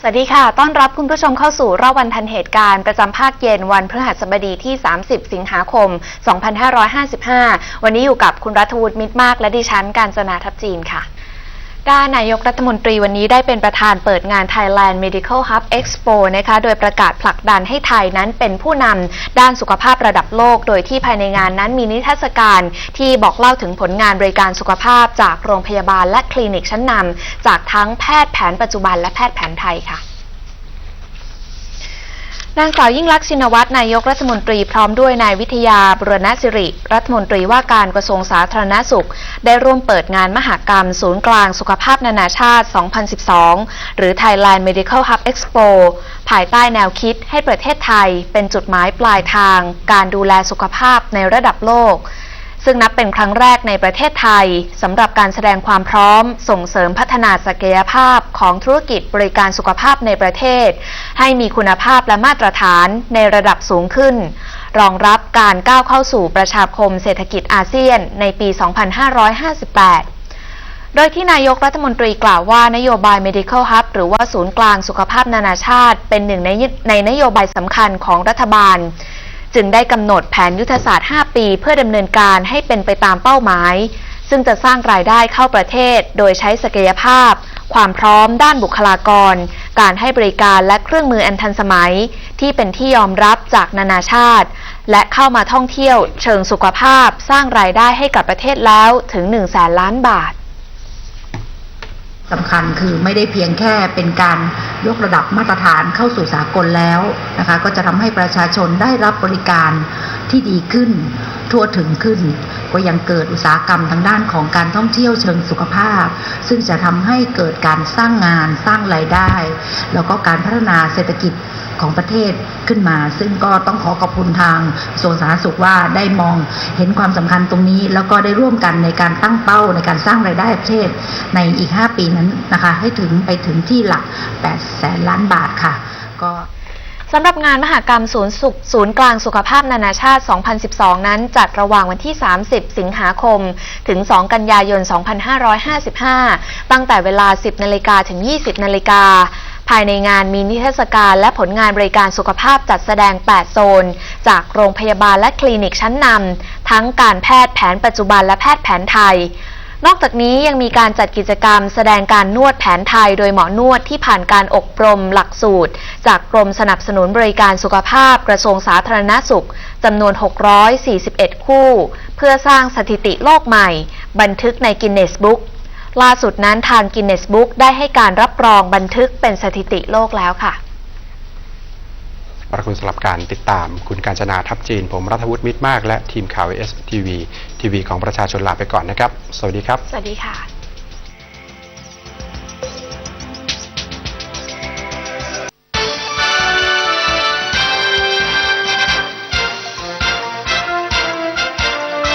สวัสดีค่ะ ต้อนรับคุณผู้ชมเข้าสู่รอบวันทันเหตุการณ์ประจำภาคเย็นวันพฤหัสบดีที่ 30 สิงหาคม 2555 วันนี้อยู่กับคุณรัฐวุฒิมิตรมาก และดิฉันการจนาทับจีนค่ะ ด้านนายกรัฐมนตรีวันนี้ได้เป็นประธานเปิดงาน Thailand Medical Hub Expo นะคะ โดยประกาศผลักดันให้ไทยนั้นเป็นผู้นำด้านสุขภาพระดับโลก โดยที่ภายในงานนั้นมีนิทรรศการที่บอกเล่าถึงผลงานบริการสุขภาพจากโรงพยาบาลและคลินิกชั้นนำจากทั้งแพทย์แผนปัจจุบันและแพทย์แผนไทยค่ะ นางสาวยิ่งลักษณ์ชินวัตรนายกรัฐมนตรีพร้อมด้วยนายวิทยาบุรณสิริ รัฐมนตรีว่าการกระทรวงสาธารณสุข ได้ร่วมเปิดงานมหากรรม ศูนย์กลางสุขภาพนานาชาติ 2012 หรือ Thailand Medical Hub Expo ภายใต้แนวคิดให้ประเทศไทย เป็นจุดหมายปลายทาง การดูแลสุขภาพในระดับโลก ซึ่งนับเป็นครั้งแรกในประเทศไทยสำหรับการแสดงความพร้อม ส่งเสริมพัฒนาศักยภาพของธุรกิจบริการสุขภาพในประเทศ ให้มีคุณภาพและมาตรฐานในระดับสูงขึ้น รองรับการก้าวเข้าสู่ประชาคมเศรษฐกิจอาเซียนในปี 2558โดยที่นายกรัฐมนตรีกล่าวว่านโยบาย Medical Hub หรือว่าศูนย์กลางสุขภาพนานาชาติ เป็นหนึ่งในในนโยบายสำคัญของรัฐบาล จึงได้กำหนดแผนยุทธศาสตร์ 5 ปี เพื่อดำเนินการให้เป็นไปตามเป้าหมาย ซึ่งจะสร้างรายได้เข้าประเทศ โดยใช้ศักยภาพ ความพร้อมด้านบุคลากร การให้บริการและเครื่องมืออันทันสมัย ที่เป็นที่ยอมรับจากนานาชาติ และเข้ามาท่องเที่ยว เชิงสุขภาพ สร้างรายได้ให้กับประเทศแล้วถึง1แสนล้านบาท สำคัญคือไม่ได้เพียงแค่เป็นการยกระดับมาตรฐานเข้าสู่สากลแล้วนะคะ ก็จะทำให้ประชาชนได้รับบริการที่ดีขึ้น ทั่วถึงขึ้น ก็ยังเกิดอุตสาหกรรมทางด้านของการท่องเที่ยวเชิงสุขภาพ ซึ่งจะทำให้เกิดการสร้างงานสร้างรายได้ แล้วก็การพัฒนาเศรษฐกิจของประเทศขึ้นมา ซึ่งก็ต้องขอขอบคุณทางกระทรวงสาธารณสุขว่าได้มองเห็นความสำคัญตรงนี้ แล้วก็ได้ร่วมกันในการตั้งเป้าในการสร้างรายได้ประเทศในอีก 5 ปีนั้นนะคะ ให้ถึงไปถึงที่หลัก 8 แสนล้านบาทค่ะ สำหรับงานมหกรรมศูนย์สุขศูนย์กลางสุขภาพนานาชาติ 2012 นั้น จัดระหว่างวันที่ 30 สิงหาคม ถึง 2 กันยายน 2555 ตั้งแต่เวลา 10 นาฬิกาถึง 20 นาฬิกาภายในงานมีนิทรรศการและผลงานบริการสุขภาพจัดแสดง 8 โซน จากโรงพยาบาลและคลินิกชั้นนำทั้งการแพทย์แผนปัจจุบันและแพทย์แผนไทย นอกจากนี้ยังมีการจัดกิจกรรมแสดงการนวดแผนไทยโดยหมอนวดที่ผ่านการอบรมหลักสูตร จากกรมสนับสนุนบริการสุขภาพกระทรวงสาธารณสุขจำนวน 641 คู่ เพื่อสร้างสถิติโลกใหม่ บันทึกในกินเนสบุ๊กล่าสุดนั้นทางกินเนสบุ๊กได้ให้การรับรองบันทึกเป็นสถิติโลกแล้วค่ะ ขอบคุณสำหรับการติดตาม คุณการจนาทัพจีน ผมรัฐวุฒิมิตรมาก และทีมข่าวเอสทีวีทีวีของประชาชนลาไปก่อนนะครับ สวัสดีครับ สวัสดีค่ะ